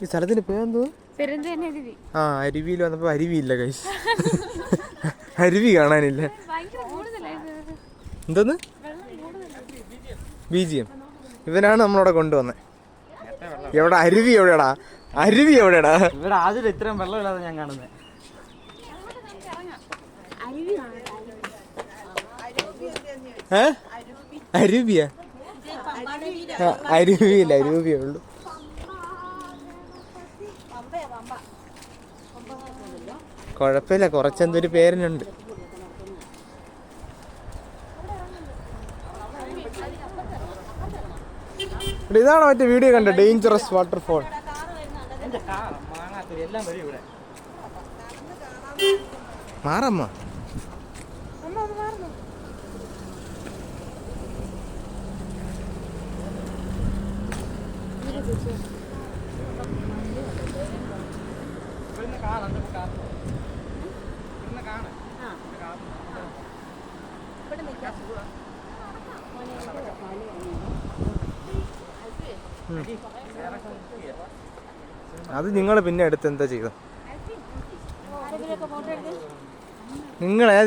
ഈ സ്ഥലത്തിന്റെ പേരെന്തോ ആ അരുവിയിൽ വന്നപ്പോ അരുവിയില്ല കൈസ് അരുവി കാണാനില്ല. ഭയങ്കര ബി ജി എം ഇവനാണ് നമ്മളവിടെ കൊണ്ടുവന്നത് എവിടെ? അരുവി എവിടെടാ അരുവി എവിടെടാ ഇവിടെ ആദ്യം ഇത്രയും വെള്ളമില്ലാതെ ഞാൻ കാണുന്നത് ഏ? അരുവിയാ? അരുവിയില്ല അരുവിയേ ഉള്ളൂ. കുഴപ്പമില്ല കുറച്ചെന്തൊരു പേരിനുണ്ട്. ഇതാണ് മറ്റേ വീഡിയോ കണ്ട ഡേഞ്ചറസ് വാട്ടർഫോൾ മാറമ്മ. Thank you. ഇവിടെ അത് നിങ്ങൾ പിന്നെ എടുത്ത് എന്താ ചെയ്തു നിങ്ങളെ